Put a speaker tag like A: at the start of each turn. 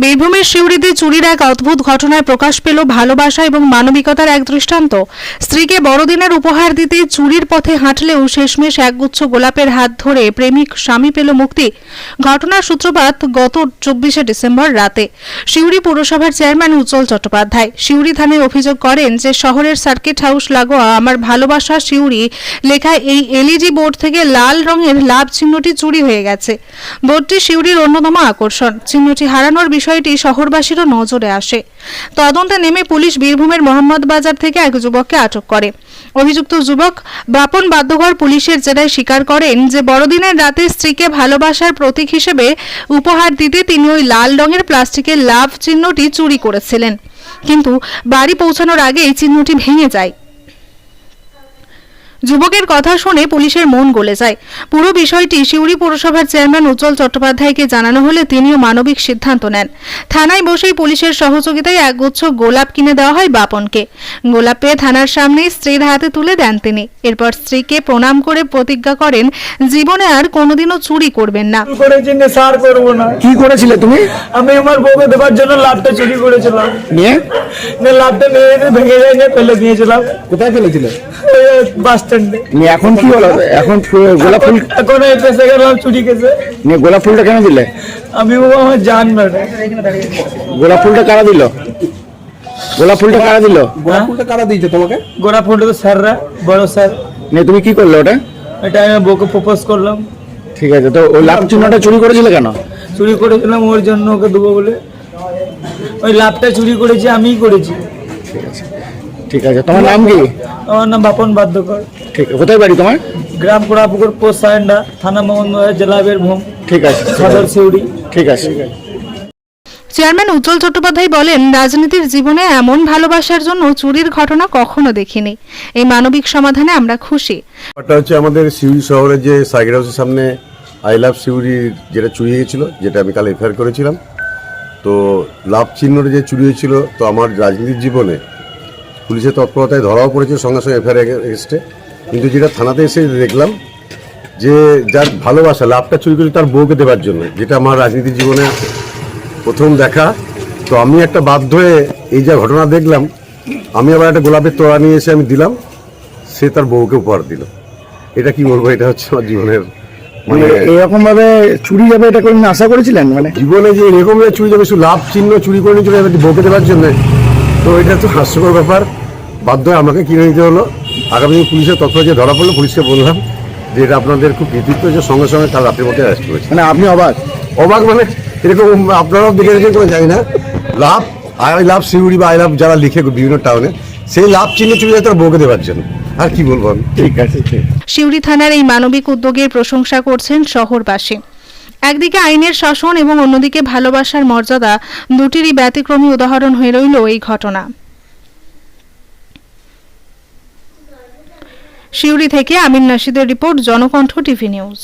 A: বীরভূমের শিউরিতে চুরির এক অদ্ভুত ঘটনায় প্রকাশ পেল ভালোবাসা এবং মানবিকতার এক দৃষ্টান্ত। স্ত্রীকে বড়দিনের উপহার দিতে চুরির পথে হাঁটলেও শেষমেশ একগুচ্ছ গোলাপের হাত ধরে প্রেমিক স্বামী পেল মুক্তি। ঘটনার সূত্রপাত গত চব্বিশে ডিসেম্বর রাতে। শিউরি পৌরসভার চেয়ারম্যান উজ্জ্বল চট্টোপাধ্যায় শিউরি থানায় অভিযোগ করেন যে শহরের সার্কিট হাউস লাগোয়া আমার ভালোবাসা শিউরি লেখা এই এলইডি বোর্ড থেকে লাল রঙের লাভ চিহ্নটি চুরি হয়ে গেছে। বোর্ডটি শিউরির অন্যতম আকর্ষণ। চিহ্নটি হারানোর বিষয়টি শহরবাসীরও নজরে আসে। তদন্তে নেমে পুলিশ বীরভূমের মোহাম্মদ বাজার থেকে এক যুবককে আটক করে। অভিযুক্ত যুবক বাপন বাদ্যঘর পুলিশের জেরায় স্বীকার করেন যে, বড়দিনের রাতে স্ত্রীকে ভালোবাসার প্রতীক হিসেবে উপহার দিতে তিনি ওই লাল রঙের প্লাস্টিকের লাভ চিহ্নটি চুরি করেছিলেন। কিন্তু বাড়ি পৌঁছানোর আগেই চিহ্নটি ভেঙে যায়। যুবকের কথা শুনে পুলিশের মন গলে যায়। পুরো বিষয়টি সিউড়ি পুরসভার চেয়ারম্যান উজ্জ্বল চট্টোপাধ্যায়কে জানানো হলে তিনিও মানবিক সিদ্ধান্ত নেন। থানায় বসেই পুলিশের সহযোগিতায় একগুচ্ছ গোলাপ কিনে দেওয়া হয় বাপনকে। গোলাপ পেয়ে থানার সামনেই স্ত্রীর হাতে তুলে দেন তিনি। এরপর স্ত্রীকে প্রণাম করে প্রতিজ্ঞা করেন জীবনে আর কোনোদিনও চুরি করবেন না।
B: কি করেছিলে তুমি?
C: আমি আমার বউকে দেবার জন্য লাভটা চুরি করেছিলাম।
B: নিয়ে?
C: লাভটা নিয়ে ভেঙে যায় ফেলে দিয়েছিলাম।
B: কোথায় ফেলেছিলে?
C: বাস স্ট্যান্ডে
B: নিয়ে এখন কি হলো এখন গোলাপ ফুল?
C: এখন এই পেশে গেলাম চুরি কেসে
B: নিয়ে গোলাপ ফুলটা কেন দিলে?
C: আমি ও আমার জান ম্যাডাম
B: গোলাপ ফুলটা কারা দিল? গোলাপ ফুলটা কারা দিল?
C: গোলাপ
B: ফুলটা কারা দিয়েছে তোমাকে?
C: গোড়া ফুলটা তো স্যাররা বড় স্যার।
B: নিয়ে তুমি কি করলে ওটা?
C: এটা আমি বউকে প্রপোজ করলাম।
B: ঠিক আছে তো ওই লাভ চিহ্নটা চুরি করেছিলে কেন?
C: চুরি করেছিলাম ওর জন্য ওকে দেবো বলে। ওই লাভটা চুরি করেছি আমিই করেছি।
B: ঠিক আছে। ঠিক আছে তোমার নাম কি?
C: আমার নাম বাপন বাদ্যকর।
B: ঠিক আছে কোথায় বাড়ি তোমার?
C: গ্রাম কোড়াপুকুর পোস্ট থানা মোহাম্মদ জেলা বীরভূম
B: ঠিক আছে ঠিক
C: সদর
B: আছে,
C: সিউড়ি।
B: ঠিক আছে।
A: চেয়ারম্যান উজ্জ্বল চট্টোপাধ্যায় বলেন রাজনীতির জীবনে এমন ভালোবাসার জন্য চুরির ঘটনা কখনো দেখিনি। এই মানবিক সমাধানে আমরা খুশি।
D: ব্যাপারটা হচ্ছে আমাদের সিউড়ি শহরের যে সাইকেল হাউসের সামনে আই লাভ সিউড়ি যেটা চুরি হয়েছিল যেটা আমি কাল এফআইআর করেছিলাম। তো লাভ চিহ্নটা যে চুরি হয়েছিল তো আমার রাজনীতির জীবনে পুলিশের তৎপরতায় ধরাও পড়েছে সঙ্গে সঙ্গে এফআইআর এগেস্টে কিন্তু যেটা থানাতে এসে দেখলাম যে যার ভালোবাসা লাভটা চুরি করেছে তার বউকে দেওয়ার জন্য যেটা আমার রাজনীতির জীবনে প্রথম দেখা। তো আমি একটা বাধ্য হয়ে এই যা ঘটনা দেখলাম আমি আবার একটা গোলাপের তোড়া নিয়ে এসে আমি দিলাম সে তার বউকে উপহার দিল। এটা কি বলব? এটা হচ্ছে আমার জীবনের
B: মানে
D: মানে
B: এরকম ভাবে চুরি যাবে এটা কোনদিন আশা করেছিলেন? মানে
D: জীবনে যে এরকম চুরি যাবে শুধু লাভ চিহ্ন চুরি করে নিয়ে চলে যাবে বউকে দেওয়ার জন্য তো এটা তো হাস্যকর ব্যাপার। বাধ্য হয়ে আমাকে কিনে নিতে হলো। আগামী দিন পুলিশের তৎপর যে ধরা পড়ল পুলিশকে বললাম যে এটা আপনাদের খুব কৃতিত্ব যে সঙ্গে সঙ্গে কাল রাতের মধ্যে অ্যারেস্ট করেছে।
B: মানে আপনি অবাক?
D: অবাক মানে এরকম আপনারাও দেখে রেখে কোনো জানি না। লাভ আই লাভ সিউড়ি বা আই লাভ যারা লিখে বিভিন্ন টাউনে সেই লাভ চিহ্ন চুরি যায় তার বউকে দেওয়ার জন্য। আর কি বলব আমি?
B: ঠিক আছে ঠিক
A: সিউড়ি থানার এই মানবিক উদ্যোগের প্রশংসা করছেন শহরবাসী। একদিকে আইনের শাসন এবং অন্যদিকে ভালোবাসার মর্যাদা দুটিরই ব্যতিক্রমী উদাহরণ হয়ে রইল এই ঘটনা। সিউড়ি থেকে আমিন নাশিদের রিপোর্ট জনকণ্ঠ টিভি নিউজ।